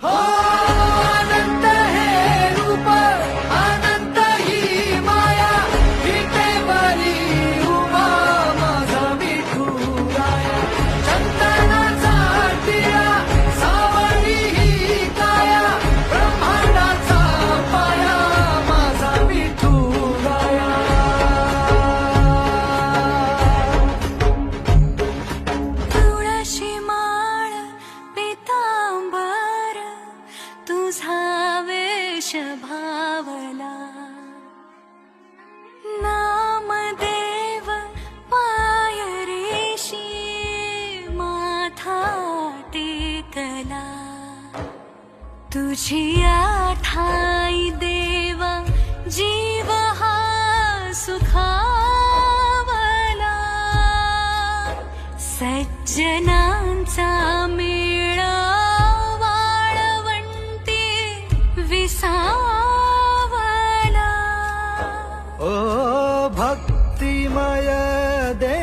Hallelujah. मला तुझी आठाई देवा जीव हा सुखावला. सज्जनांचा मेळा वाळवंटी विसावला. ओ भक्तिमय दे